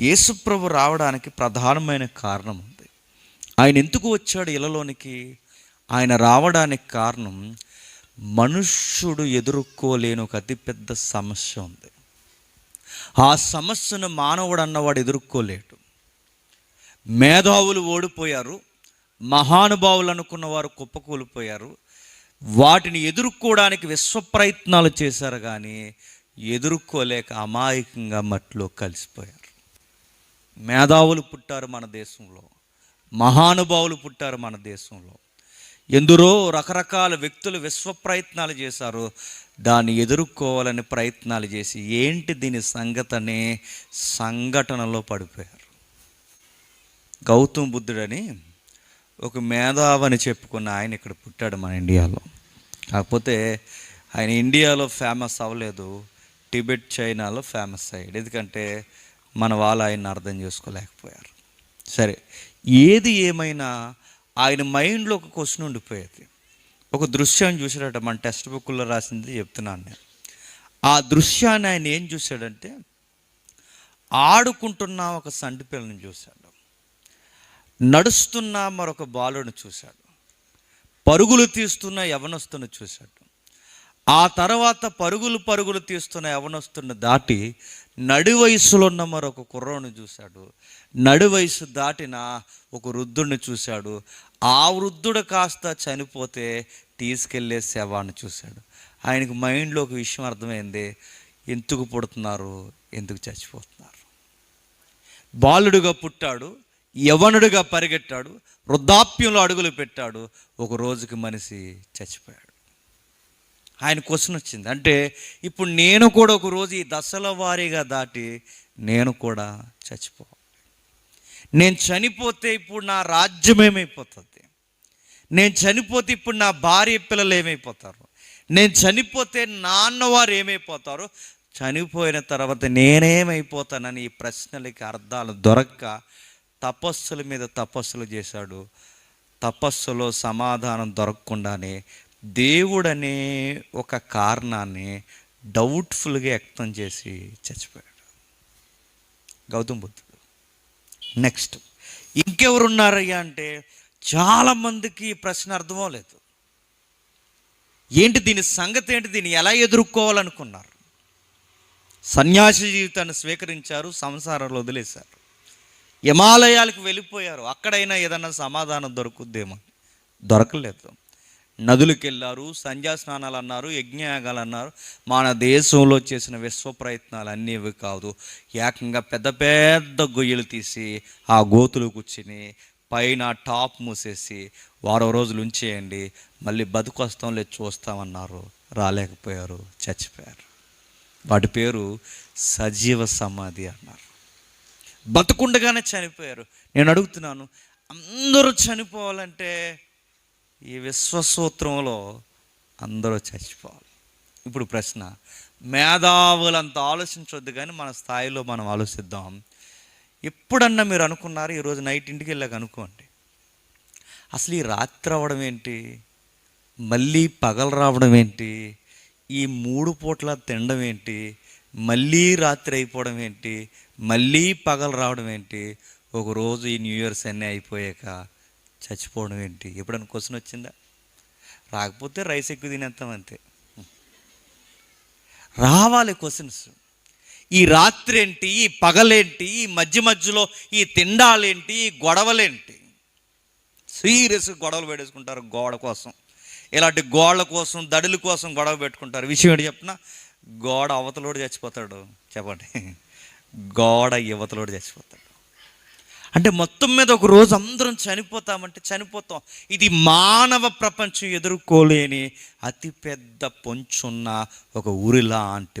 యేసుప్రభు రావడానికి ప్రధానమైన కారణం ఉంది. ఆయన ఎందుకు వచ్చాడు ఇళ్ళలోనికి? ఆయన రావడానికి కారణం మనుష్యుడు ఎదుర్కోలేని ఒక అతిపెద్ద సమస్య ఉంది. ఆ సమస్యను మానవుడు అన్నవాడు ఎదుర్కోలేడు. మేధావులు ఓడిపోయారు. మహానుభావులు అనుకున్న వారు కుప్పకూలిపోయారు. వాటిని ఎదుర్కోవడానికి విశ్వ ప్రయత్నాలు చేశారు కానీ ఎదుర్కోలేక అమాయకంగా మట్టిలో కలిసిపోయారు. మేధావులు పుట్టారు మన దేశంలో మహానుభావులు పుట్టారు మన దేశంలో. ఎందరో రకరకాల వ్యక్తులు విశ్వ ప్రయత్నాలు చేశారు. దాన్ని ఎదుర్కోవాలని ప్రయత్నాలు చేసి ఏంటి దీని సంగతనే సంఘటనలో పడిపోయారు. గౌతమ్ బుద్ధుడని ఒక మేధావని చెప్పుకున్న ఆయన ఇక్కడ పుట్టాడు మన ఇండియాలో. కాకపోతే ఆయన ఇండియాలో ఫేమస్ అవ్వలేదు టిబెట్ చైనాలో ఫేమస్ అయ్యాడు. ఎందుకంటే మన వాళ్ళు ఆయన అర్థం చేసుకోలేకపోయారు. సరే ఏది ఏమైనా ఆయన మైండ్లో ఒక క్వశ్చన్ ఉండిపోయేది. ఒక దృశ్యాన్ని చూసాడట మన టెక్స్ట్ బుక్లో రాసింది చెప్తున్నాను నేను. ఆ దృశ్యాన్ని ఆయన ఏం చూశాడంటే ఆడుకుంటున్న ఒక సంటి పిల్లని చూశాడు. నడుస్తున్న మరొక బాలుని చూశాడు. పరుగులు తీస్తున్న యవనస్తుని చూశాడు. ఆ తర్వాత పరుగులు పరుగులు తీస్తున్న యవనస్తుని దాటి నడి వయసులో ఉన్న మరొక కుర్రోని చూశాడు. నడి వయసు దాటిన ఒక వృద్ధుడిని చూశాడు. ఆ వృద్ధుడు కాస్త చనిపోతే తీసుకెళ్ళే శవాన్ని చూశాడు. ఆయనకు మైండ్లో ఒక విషయం అర్థమైంది. ఎందుకు పుడుతున్నారు? ఎందుకు చచ్చిపోతున్నారు? బాలుడుగా పుట్టాడు. యవనుడిగా పరిగెట్టాడు. వృద్ధాప్యంలో అడుగులు పెట్టాడు. ఒక రోజుకి మనిషి చచ్చిపోయాడు. ఆయన క్వశ్చన్ వచ్చింది. అంటే ఇప్పుడు నేను కూడా ఒక రోజు ఈ దశల వారీగా దాటి నేను కూడా చచ్చిపోవాలి. నేను చనిపోతే ఇప్పుడు నా రాజ్యం ఏమైపోతుంది? నేను చనిపోతే ఇప్పుడు నా భార్య పిల్లలు ఏమైపోతారు? నేను చనిపోతే నాన్నవారు ఏమైపోతారు? చనిపోయిన తర్వాత నేనేమైపోతానని ఈ ప్రశ్నలకి అర్థాలు దొరక్క తపస్సుల మీద తపస్సులు చేశాడు. తపస్సులో సమాధానం దొరకకుండానే దేవుడనే ఒక కారణాన్ని డౌట్ఫుల్గా వ్యక్తం చేసి చచ్చిపోయాడు. గౌతమ్ బుద్ధుడు. నెక్స్ట్. ఇంకెవరు ఉన్నారయ్యా అంటే చాలామందికి ప్రశ్న అర్థం అవ్వలేదు ఏంటి దీని సంగతి ఏంటి? దీన్ని ఎలా ఎదుర్కోవాలనుకున్నారు? సన్యాస జీవితాన్ని స్వీకరించారు సంసారాలు వదిలేశారు. హిమాలయాలకు వెళ్ళిపోయారు. అక్కడైనా ఏదన్నా సమాధానం దొరుకుద్దేమో. దొరకలేదు. నదులకు వెళ్ళారు సంధ్యా స్నానాలు అన్నారు యజ్ఞయాగాలు అన్నారు మన దేశంలో చేసిన విశ్వ ప్రయత్నాలు అన్నీ ఇవి కాదు. ఏకంగా పెద్ద పెద్ద గొయ్యలు తీసి ఆ గోతులు కూర్చుని పైన టాప్ మూసేసి వారం రోజులు ఉంచేయండి. మళ్ళీ బతుకొస్తాం లేదు చూస్తామన్నారు. రాలేకపోయారు చచ్చిపోయారు. వాటి పేరు సజీవ సమాధి అన్నారు. బతుకుండగానే చనిపోయారు. నేను అడుగుతున్నాను అందరూ చనిపోవాలంటే ఈ విశ్వసూత్రంలో అందరూ చచ్చిపోవాలి. ఇప్పుడు ప్రశ్న మేధావులంత ఆలోచించొద్దు కానీ మన స్థాయిలో మనం ఆలోచిద్దాం. ఎప్పుడన్నా మీరు అనుకున్నారు ఈరోజు నైట్ ఇంటికి వెళ్ళాక అనుకోండి అసలు ఈ రాత్రి అవ్వడం ఏంటి మళ్ళీ పగలు రావడం ఏంటి ఈ మూడు పూట్ల తినడం ఏంటి మళ్ళీ రాత్రి అయిపోవడం ఏంటి మళ్ళీ పగలు రావడం ఏంటి ఒకరోజు ఈ న్యూ ఇయర్స్ అన్నీ అయిపోయాక చచ్చిపోవడం ఏంటి? ఎప్పుడైనా క్వశ్చన్ వచ్చిందా? రాకపోతే రైస్ ఎక్కువ తినేస్తాం అంతే. రావాలి క్వశ్చన్స్. ఈ రాత్రి ఏంటి ఈ పగలేంటి? ఈ మధ్య మధ్యలో ఈ తిండాలేంటి? ఈ గొడవలేంటి? సీరియస్ గొడవలు పెట్టేసుకుంటారు గోడ కోసం. ఇలాంటి గోడల కోసం దడుల కోసం గొడవ పెట్టుకుంటారు. విషయం ఏంటి చెప్పిన? గోడ అవతలోడు చచ్చిపోతాడు. చెప్పండి. గోడ యువతలోడు చచ్చిపోతాడు. అంటే మొత్తం మీద ఒక రోజు అందరం చనిపోతామంటే చనిపోతాం. ఇది మానవ ప్రపంచం ఎదుర్కోలేని అతిపెద్ద పొంచున్న ఒక ఊరిలాంటి లాంటి